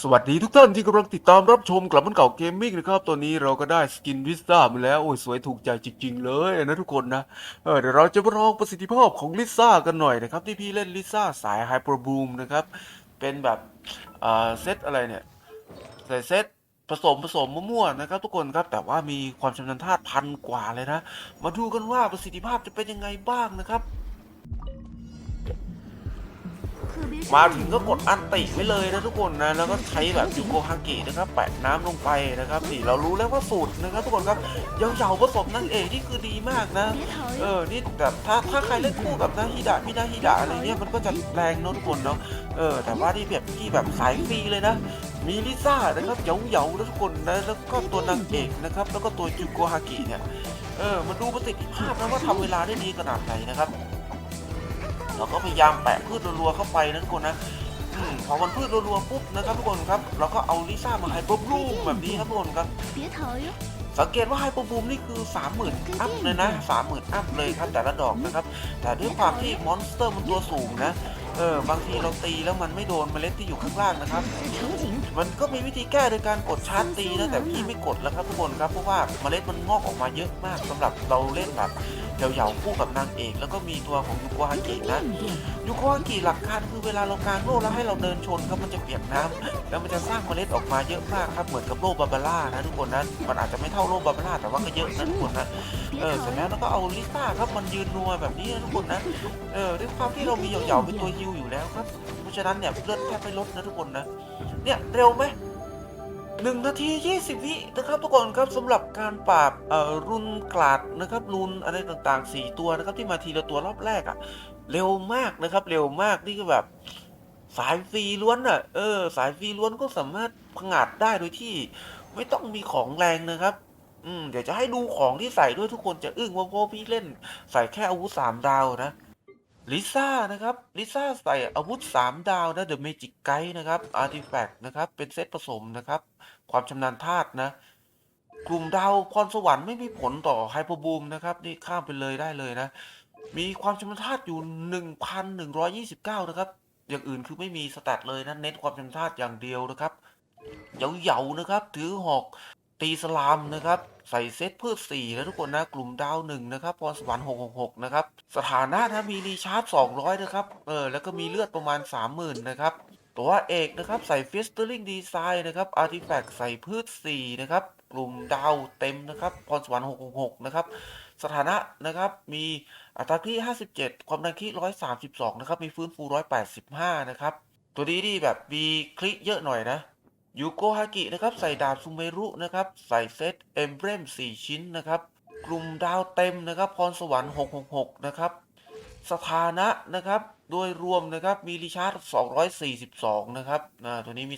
สวัสดีทุกท่านที่กำลังติดตามรับชมกลับมันเก่าเกมมิ่งนะครับ ตอนนี้เราก็ได้สกินวิสต้ามาแล้ว โอ้ยสวยถูกใจจริง ๆ เลยนะทุกคนนะ เออเดี๋ยวเราจะมาลองประสิทธิภาพของลิซ่ากันหน่อยนะครับ ที่พี่เล่นลิซ่าสายไฮเปอร์บูมนะครับ เป็นแบบอ่าเซตอะไรเนี่ย ใส่เซตผสมผสมมั่วๆนะครับ ทุกคนครับแต่ว่ามีความชำนาญธาตุพันกว่าเลยนะ มาดูกันว่าประสิทธิภาพจะเป็นยังไงบ้างนะครับ มาถึงก็กดอันติไว้เลยนะทุกคนนะแล้วก็ใช้แบบยูโกฮากินะครับแปะน้ำลงไปนะครับนี่เรารู้แล้วว่าสูตรนะครับทุกคนครับเยาวๆผสมนั่นเองนี่คือดีมากนะเออนี่แบบถ้าถ้าใครเล่นคู่กับนาฮิดะมินาฮิดะอะไรเงี้ยมันก็จะแรงเนอะทุกคนเนาะเออแต่ว่าที่แบบที่แบบสายฟรีเลยนะมีลิซ่านะครับเหยาๆนะทุกคนนะแล้วก็ตัวนางเอกนะครับแล้วก็ตัวยูโกฮากิเนี่ยเออมันดูประสิทธิภาพนะว่าทำเวลาได้ดีขนาดไหนนะครับ เราก็พยายามแปะพืชรัวๆเข้าไปนะทุกคนนะพอมันพืชรัวๆปุ๊บนะครับทุกคนครับเราก็เอาลิซ่ามาไฮเปอรบลูมแบบนี้ครับทุกคนครับสังเกตว่าไฮเปรบูมนี่คือ 30,000 อัพเลยนะ 30,000 อัพเลยครับแต่ละดอกนะครับ แต่ด้วยความที่มอนสเตอร์มันตัวสูงนะเออบางทีเราตีแล้วมันไม่โดนเมล็ดที่อยู่ข้างล่างนะครับ มันก็มีวิธีแก้โดยการกดชาร์จตีนะแต่พี่ไม่กดแล้วครับทุกคนครับเพราะว่าเมล็ดมันงอกออกมาเยอะมากสำหรับเราเล่นแบบ เดี๋ยวเหยาคู่กับนางเอกแล้วก็มีตัวของยูโกฮากินะยูโกฮากิหลักการคือเวลาเราการโล่แล้วให้เราเดินชนก็มันจะเปียกน้ำ แล้วมันจะสร้างเมล็ดออกมาเยอะมากครับเหมือนกับโลกบาบาร่านะทุกคนนะมันอาจจะไม่เท่าโลกบาบาร่าแต่ว่าก็เยอะนะทุกคนนะเออเสร็จแล้วเราก็เอาลิซ่าครับมันยืนนัวแบบนี้นะทุกคนนะเออด้วยความที่เรามีเหยาๆเป็นตัวฮิวอยู่แล้วครับ เพราะฉะนั้นเนี่ยเลือดแทบไม่ลดนะทุกคนนะเนี่ยเร็วไหม หนึ่งนาทียี่สิบวินะครับทุกคนครับสำหรับการปราบเอ่อรุนกลาดนะครับรุนอะไรต่างๆสี่ตัวนะครับที่มาทีละตัวรอบแรกอะ่ะเร็วมากนะครับ เร็วมากนี่ก็แบบสายฟรีล้วนอะ่ะเออ สายฟรีล้วนก็สามารถผงาดได้โดยที่ไม่ต้องมีของแรงนะครับอืมเดี๋ยวจะให้ดูของที่ใส่ด้วยทุกคนจะอึ้งว่าเพราะพี่เล่น ใส่แค่อาวุธสามดาวนะ ลิซ่านะครับลิซ่าใส่อาวุธ 3 ดาวนะ The Magic Guide นะครับ Artifact นะครับ เป็นเซตผสมนะครับ ความชำนาญธาตุนะ กลุ่มดาวพรสวรรค์ไม่มีผลต่อไฮเปอร์บูมนะครับ นี่ข้ามไปเลยได้เลยนะ มีความชำนาญธาตุอยู่ 1,129 นะครับ อย่างอื่นคือไม่มีสแตทเลยนะ เน้นความชำนาญธาตุอย่างเดียวนะครับเหยาๆนะครับ ถือหอก ตีสลามนะครับ ใส่เซตพืชสี่นะทุกคนนะ กลุ่มดาวหนึ่งนะครับพรสวรรค์หกหกนะครับ สถานะนะมีรีชาร์จสองร้อยนะครับ เออ แล้วก็มีเลือดประมาณสามหมื่นนะครับ ตัวเอกนะครับ ใส่ฟิสเตอร์ลิงดีไซน์นะครับ อาร์ติแฟกต์ใส่พืชสี่นะครับ กลุ่มดาวเต็มนะครับพรสวรรค์หกหกนะครับ สถานะนะครับ มีอัตราที่57ความดันที่132นะครับ มีฟื้นฟู185นะครับ ตัวนี้นี่แบบมีคลิกเยอะหน่อยนะ ยูโกฮากินะครับใส่ดาบซูเมรุนะครับใส่เซตเอมเบรม4 ชิ้นนะครับ กลุ่มดาวเต็มนะครับพรสวรรค์ 666 นะครับ สถานะนะครับโดยรวมนะครับมีริชาร์ด242 นะครับอ่าตัวนี้มี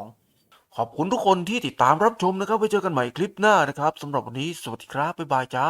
242 ขอบคุณทุกคนที่ติดตามรับชมนะครับไว้เจอกันใหม่คลิปหน้านะครับสำหรับวันนี้สวัสดีครับ บ๊ายบายจ้า